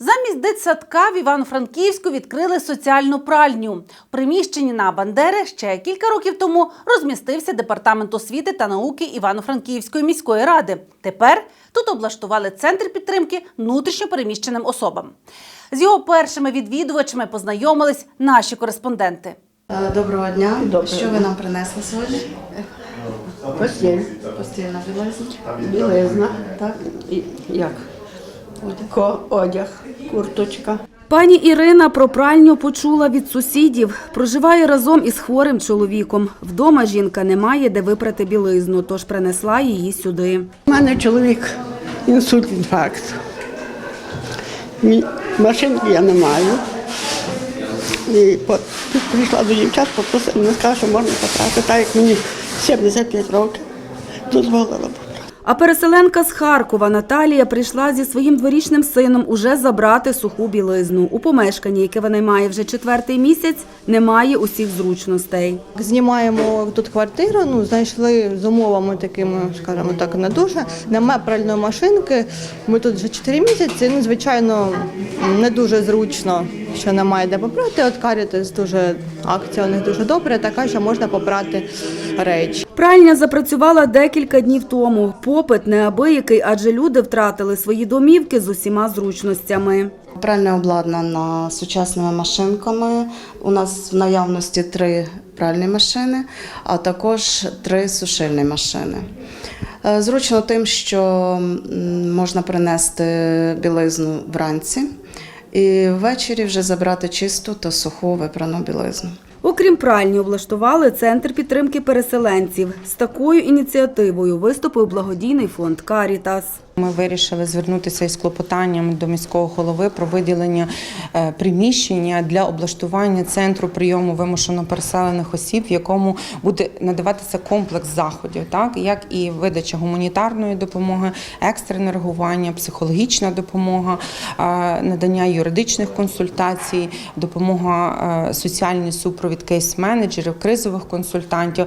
Замість дитсадка в Івано-Франківську відкрили соціальну пральню. В приміщенні на Бандери ще кілька років тому розмістився департамент освіти та науки Івано-Франківської міської ради. Тепер тут облаштували центр підтримки внутрішньопереміщеним особам. З його першими відвідувачами познайомились наші кореспонденти. Е, Доброго дня. Доброго Що ви нам принесли сьогодні? Постіль, Постільна білизна. білизна, так? І як? Одяг, курточка. Пані Ірина про пральню почула від сусідів. Проживає разом із хворим чоловіком. Вдома жінка не має де випрати білизну, тож принесла її сюди. У мене чоловік інсульт, інфаркт. Машинки я не маю. І прийшла до дівчат, попросила, не сказала, що можна потрапити, так як мені 75 років, дозволила потрапити. А переселенка з Харкова Наталія прийшла зі своїм дворічним сином уже забрати суху білизну. У помешканні, яке вона має вже четвертий місяць, немає усіх зручностей. Знімаємо тут квартиру, ну знайшли з умовами такими, скажімо так, не дуже. Немає пральної машинки. Ми тут вже 4 місяці. Ну, звичайно, не дуже зручно, що немає де попрати. От Карітес дуже акція у них дуже добра, така, що можна попрати речі. Пральня запрацювала декілька днів тому. Попит неабиякий, адже люди втратили свої домівки з усіма зручностями. Пральня обладнана сучасними машинками. У нас в наявності три пральні машини, а також три сушильні машини. Е, Зручно тим, що можна принести білизну вранці і ввечері вже забрати чисту та суху випрану білизну. Окрім пральні, облаштували центр підтримки переселенців. З такою ініціативою виступив благодійний фонд Карітас. Ми вирішили звернутися із клопотанням до міського голови про виділення е, приміщення для облаштування центру прийому вимушено переселених осіб, в якому буде надаватися комплекс заходів, так як і видача гуманітарної допомоги, екстрене реагування, психологічна допомога, е, надання юридичних консультацій, допомога е, соціальний супровід кейс-менеджерів, кризових консультантів,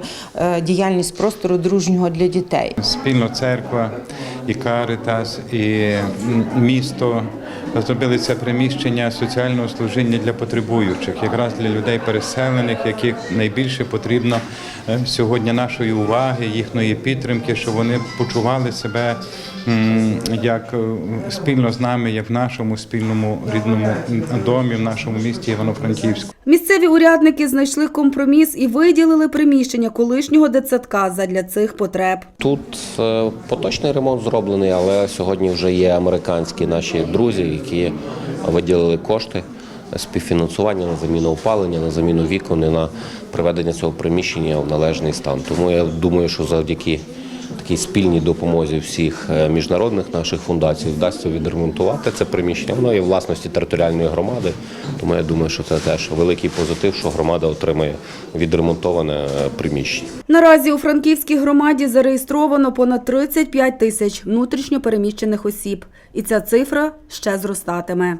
діяльність простору дружнього для дітей. Спільно церква і Каритас, і місто зробили це приміщення соціального служіння для потребуючих, якраз для людей переселених, яких найбільше потрібно е, сьогодні нашої уваги, їхньої підтримки, щоб вони почували себе як е, спільно з нами, як в нашому спільному рідному домі, в нашому місті Івано-Франківську. Місцеві урядники знайшли компроміс і виділили приміщення колишнього дитсадка задля цих потреб. Тут е, поточний ремонт зроблений, але сьогодні вже є американські наші друзі, які виділили кошти співфінансування на заміну опалення, на заміну вікон і на приведення цього приміщення в належний стан. Тому я думаю, що завдяки такій спільній допомозі всіх е, міжнародних наших фундацій вдасться відремонтувати це приміщення. Воно є власності територіальної громади. Тому я думаю, що це теж великий позитив, що громада отримає відремонтоване е, приміщення. Наразі у Франківській громаді зареєстровано понад 35 тисяч внутрішньо переміщених осіб. І ця цифра ще зростатиме.